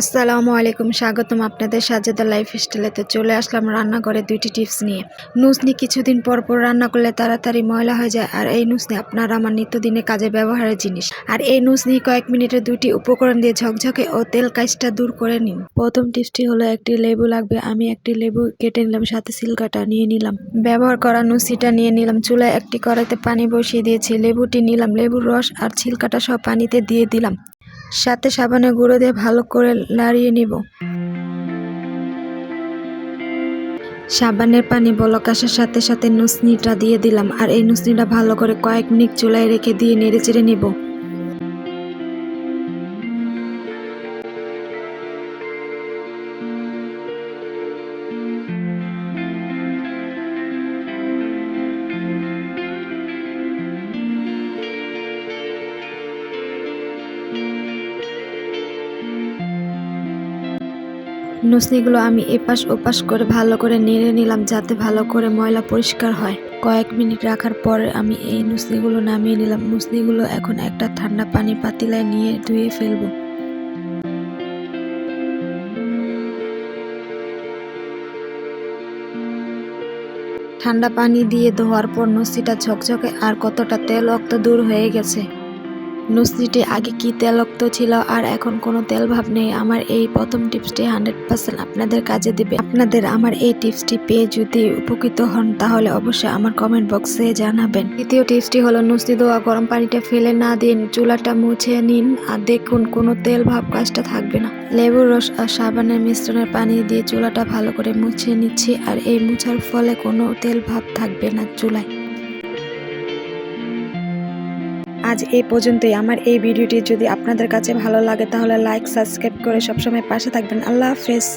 আসসালামু আলাইকুম, স্বাগতম আপনাদের সাজেদা লাইফ স্টাইলেতে চলে আসলাম রান্নাঘরে দুইটি টিপস নিয়ে। নুসনি কিছুদিন পর পর রান্না করলে তাড়াতাড়ি ময়লা হয়ে যায়। আর এই নুসনি আপনার আমার নিত্যদিনে কাজে ব্যবহারের জিনিস। আর এই নুসনি কয়েক মিনিটে দুইটি উপকরণ দিয়ে ঝকঝকে ও তেল কাজটা দূর করে নিন। প্রথম টিপসটি হলো, একটি লেবু লাগবে। আমি একটি লেবু কেটে নিলাম, সাথে সিলকাটা নিয়ে নিলাম। ব্যবহার করা নুসিটা নিয়ে নিলাম। চুলায় একটি কড়াইতে পানি বসিয়ে দিয়েছি। লেবুটি নিলাম। লেবুর রস আর ছিলকাটা সব পানিতে দিয়ে দিলাম। সাথে সাবানের গুঁড়ো দিয়ে ভালো করে নাড়িয়ে নিব। সাবানের পানি বলক আসার সাথে সাথে নুসনিটা দিয়ে দিলাম, আর এই নুসনিটা ভালো করে কয়েক মিনিট চুলায় রেখে দিয়ে নেড়ে চেড়ে নিব। নুসনিগুলো আমি এপাশ ওপাশ করে ভালো করে নেড়ে নিলাম যাতে ভালো করে ময়লা পরিষ্কার হয়। কয়েক মিনিট রাখার পর আমি এই নুসনিগুলো নামিয়ে নিলাম। নুসনিগুলো এখন একটা ঠান্ডা পানি পাতিলায় নিয়ে ধুয়ে ফেলব। ঠান্ডা পানি দিয়ে ধোয়ার পর নুসিটা ঝকঝকে আর কতটা তেল অক্ত দূর হয়ে গেছে। নুসলিটি আগে কি তেলক্ত ছিল আর এখন কোনো তেল ভাব নেই? আমার এই প্রথম টিপসটি হান্ড্রেড পার্সেন্ট আপনাদের কাজে দিবে। আপনাদের আমার এই টিপসটি পেয়ে যদি উপকৃত হন, তাহলে অবশ্যই আমার কমেন্ট বক্সে জানাবেন। দ্বিতীয় টিপসটি হলো নুসলি দেওয়া গরম পানিটা ফেলে না দিন, চুলাটা মুছে নিন আর দেখুন কোনো তেল ভাব কাজটা থাকবে না। লেবুর রস আর সাবানের মিশ্রণের পানি দিয়ে চুলাটা ভালো করে মুছে নিচ্ছি আর এই মুছার ফলে কোনো তেল ভাব থাকবে না চুলায়। আজ এই পর্যন্তই। আমার এই ভিডিওটি যদি আপনাদের কাছে ভালো লাগে, তাহলে লাইক সাবস্ক্রাইব করে সবসময় পাশে থাকবেন। আল্লাহ হাফেজ।